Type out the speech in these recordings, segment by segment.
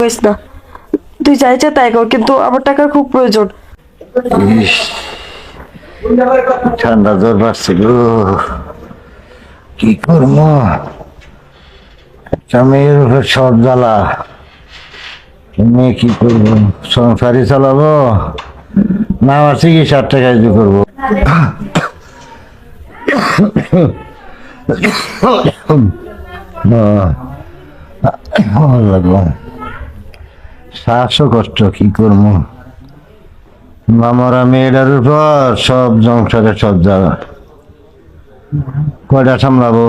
হইস না। তুই যাই চা তাই কর, কিন্তু আমার টাকার খুব প্রয়োজন। ঠান্ডা জ্বর বাড়ছে গো। কি করব? একটা মেয়ের উপর সব জ্বালা। মেয়ে কি করব? সংসারই চালাবো? না আমার চিকিৎসার টাকা দিয়ে করব? লাগল। শ্বাসও কষ্ট কি করব? মামারা মেয়েটার উপর সব সংসারে সব জায়গা কয়টা সামলাবো?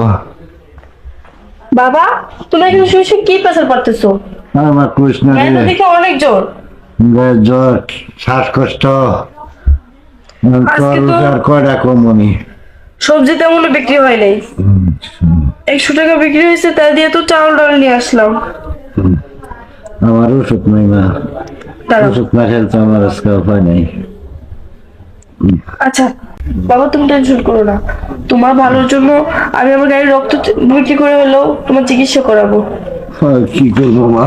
বাবা তুমি এখানে শুয়ে শুয়ে কি প্রেসার পারতেছো? আমার কৃষ্ণ দেখে অনেক জোর জ্বর শ্বাসকষ্ট। কয়টা কমনি? সবজি তেমন বিক্রি হয় নাই। একশো টাকা বিক্রি হয়েছে তা দিয়ে তো চাউল ডাল নিয়ে আসলাম। আমার ওষুধ নাই মা। ওষুধ না খেলে তো আমার আজকে উপায় নেই। আচ্ছা বাবা তুমি টেনশন করো না। তোমার ভালোর জন্য আমি আমার গাড়ির রক্ত বিক্রি করে হলেও তোমার চিকিৎসা করাবো। কি করব মা?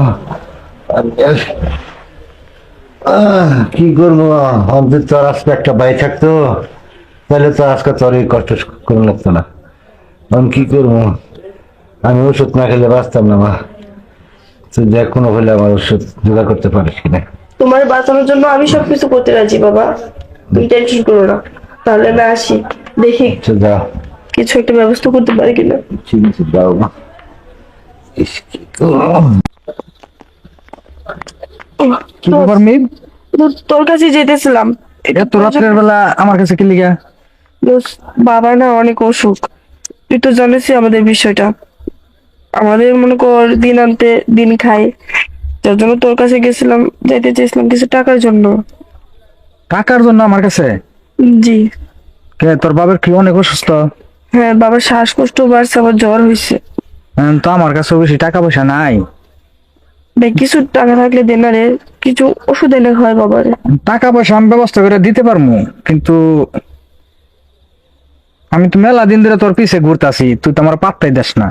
কি করব আমাদের তো আজকে একটা বাই থাকতো। তাহলে তো আজকে তোর এই কষ্ট করে লাগতো না। আমি কি করব আমি ওষুধ না খেলে বাঁচতাম না মা। দেখ কোনো হলে আমার ওষুধ জোগাড় করতে পারিস কিনা? তোমার বাঁচানোর জন্য আমি সবকিছু করতে রাজি বাবা। তুমি টেনশন করো না। তাহলে আমি আসি। দেখি আচ্ছা যাও। কিছু একটা ব্যবস্থা করতে পারি কিনা? ঠিক আছে যাও মা। কি তোর কাছে যেতেছিলাম। এত রাত্রের বেলা আমার কাছে কি লিগা বাবা না অনেক অসুখ। তুই তো জানিস আমাদের বিষয়টা। আমাদের মনে কর দিন আনতে দিন খাই। যার জন্য তোর কাছে গেছিলাম যাইতে চেয়েছিলাম কিছু টাকার জন্য। টাকার জন্য আমার কাছে? জি। কে তোর বাবার কি অনেক অসুস্থ? হ্যাঁ বাবার শ্বাসকষ্ট বাড়ছে আবার জ্বর হয়েছে এখন তো আমার কাছে বেশি টাকা পয়সা নাই। ভাই কিছু টাকা থাকলে দে না রে কিছু ওষুধ এনে হয় বাবারে। টাকা পয়সা আমি ব্যবস্থা করে দিতে পারব কিন্তু আমি তো মেলা দিন ধরে তোর পিছে ঘুরতাছি তুই তো আমার পাত্তাই দেস না।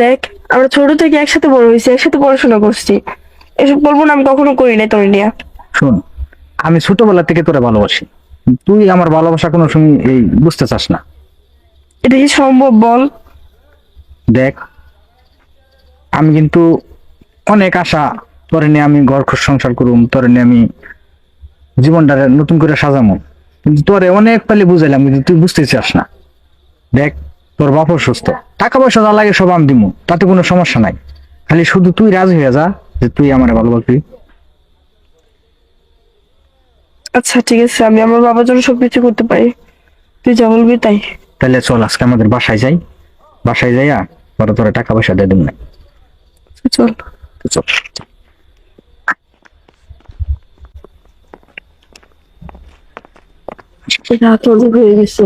দেখ আমরা ছোট থেকে একসাথে বড় হয়েছি একসাথে পড়াশোনা করছি। এসব বলব না আমি কখনো করি নাই তোর নিয়ে। শোন আমি ছোটবেলা থেকে তোরে ভালোবাসি। তুই আমার ভালোবাসা কোনো সময় এই বুঝতে চাস না। এটা কি সম্ভব বল? দেখ আমি কিন্তু অনেক আশা তোরে নিয়ে আমি ঘর ঘর সংসার করুম তোরে নিয়ে আমি জীবনটা নতুন করে সাজামো। কিন্তু তোরে অনেক পালি বুঝাইলাম কিন্তু তুই বুঝতে চাস না। দেখ তোর বাপর সুস্থ। টাকা পয়সা যা লাগে সব আমি দিমু তাতে কোনো সমস্যা নাই। খালি শুধু তুই রাজি হয়ে যা যে তুই আমার ভালোবাসবি। আচ্ছা ঠিক আছে আমি আমার বাবার জন্য সবকিছু করতে পারি। তুই যা বলবি তাই। তাহলে চল আজকে আমাদের বাসায় যাই। বাসায় যাইয়া পরে তোরা টাকা পয়সা দিয়ে দিম। না চল। তো চল। রাত অনেক হয়ে গেছে।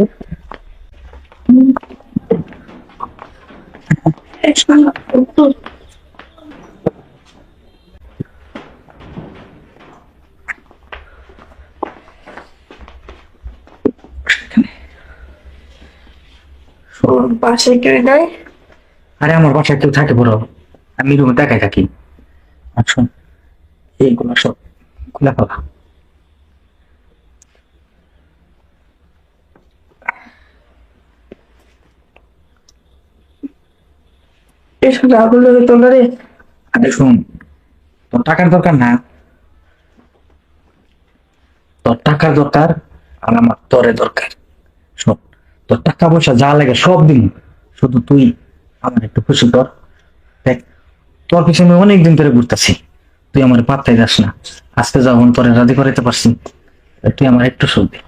বাসায় কেউ নাই? আরে আমার বাসায় কেউ থাকে বড়। আমি রুমে দেখাই থাকি। শোন, এইগুলো সব খুলে ফেলা। রে আরে শোন, তোর টাকার দরকার না। তোর টাকার দরকার আর আমার দরকার। শোন, তোর টাকা পয়সা যা লাগে সব দিন। শুধু তুই আমার একটু খুশি কর। দেখ, তোর পিছনে আমি অনেক দিন ধরে ঘুরতেছি। তুই আমার পাত্তাই যাস না। আজকে যখন তোরে রাজি করাইতে পারছি তুই আমার একটু সুখ দে।